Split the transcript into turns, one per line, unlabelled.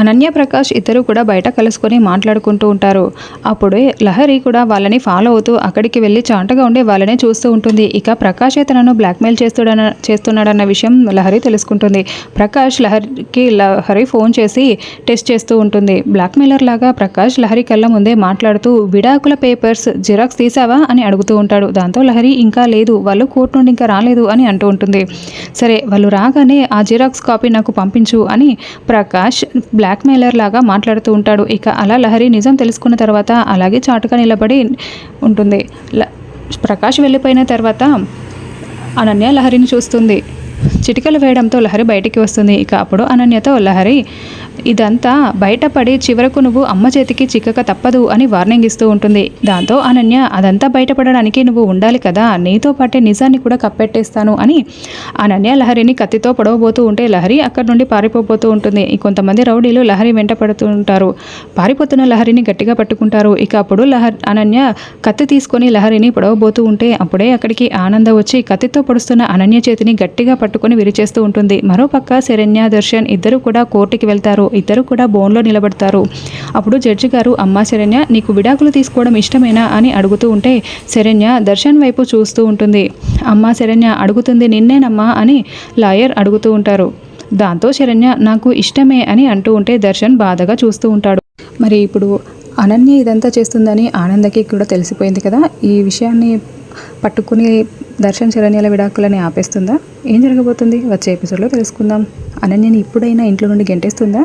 అనన్య ప్రకాష్ ఇద్దరు కూడా బయట కలుసుకొని మాట్లాడుకుంటూ ఉంటారు. అప్పుడే లహరి కూడా వాళ్ళని ఫాలో అవుతూ అక్కడికి వెళ్ళి చాంటగా ఉండే వాళ్ళనే చూస్తూ ఉంటుంది. ఇక ప్రకాషే తనను బ్లాక్మెయిల్ చేస్తుడన చేస్తున్నాడన్న విషయం లహరి తెలుసుకుంటుంది. ప్రకాష్ లహరికి లహరి ఫోన్ చేసి టెస్ట్ చేస్తూ ఉంటుంది. బ్లాక్మెయిలర్ లాగా ప్రకాష్ లహరి కళ్ళ ముందే మాట్లాడుతూ విడాకుల పేపర్స్ జిరాక్స్ తీసావా? అని అడుగుతూ ఉంటాడు. దాంతో లహరి ఇంకా లేదు. వాళ్ళు కోర్టు నుండి ఇంకా రాలేదు అని అంటూ ఉంటుంది. సరే వాళ్ళు రాగానే ఆ జిరాక్స్ కాపీ నాకు పంపించు అని ప్రకాష్ బ్లాక్ బ్లాక్మెయిలర్ లాగా మాట్లాడుతూ ఉంటాడు. ఇక అలా లహరి నిజం తెలుసుకున్న తర్వాత అలాగే చాటుగా నిలబడి ఉంటుంది. ల- ప్రకాష్ వెళ్ళిపోయిన తర్వాత అనన్య లహరిని చూస్తుంది. చిటికలు వేయడంతో లహరి బయటికి వస్తుంది. ఇక అప్పుడు అనన్యతో లహరి ఇదంతా బయటపడి చివరకు నువ్వు అమ్మ చేతికి చిక్కక తప్పదు అని వార్నింగ్ ఇస్తూ ఉంటుంది. దాంతో అనన్య అదంతా బయటపడడానికి నువ్వు ఉండాలి కదా నీతో పాటే నిజాన్ని కూడా కప్పెట్టేస్తాను అని అనన్య లహరిని కత్తితో పొడవబోతూ ఉంటే లహరి అక్కడి నుండి పారిపోబోతూ ఉంటుంది. కొంతమంది రౌడీలు లహరి వెంట పడుతూ ఉంటారు పారిపోతున్న లహరిని గట్టిగా పట్టుకుంటారు. ఇక అప్పుడు లహరి అనన్య కత్తి తీసుకొని లహరిని పొడవబోతూ ఉంటే అప్పుడే అక్కడికి ఆనంద వచ్చి కత్తితో పొడుస్తున్న అనన్య చేతిని గట్టిగా పట్టు పట్టుకుని విరిచేస్తూ ఉంటుంది. మరోపక్క శరణ్య దర్శన్ ఇద్దరు కూడా కోర్టుకి వెళ్తారు. ఇద్దరు కూడా బోన్లో నిలబడతారు. అప్పుడు జడ్జి గారు అమ్మా శరణ్య నీకు విడాకులు తీసుకోవడం ఇష్టమేనా? అని అడుగుతూ ఉంటే శరణ్య దర్శన్ వైపు చూస్తూ ఉంటుంది. అమ్మా శరణ్య అడుగుతుంది నిన్నేనమ్మా అని లాయర్ అడుగుతూ ఉంటారు. దాంతో శరణ్య నాకు ఇష్టమే అని అంటూ ఉంటే దర్శన్ బాధగా చూస్తూ ఉంటాడు. మరి ఇప్పుడు అనన్య ఇదంతా చేస్తుందని ఆనందకి కూడా తెలిసిపోయింది కదా. ఈ విషయాన్ని పట్టుకుని దర్శన్ శరణ్యాల విడాకులని ఆపేస్తుందా? ఏం జరగబోతుంది? వచ్చే ఎపిసోడ్లో తెలుసుకుందాం. అనన్యని ఇప్పుడైనా ఇంట్లో నుండి గెంటేస్తుందా?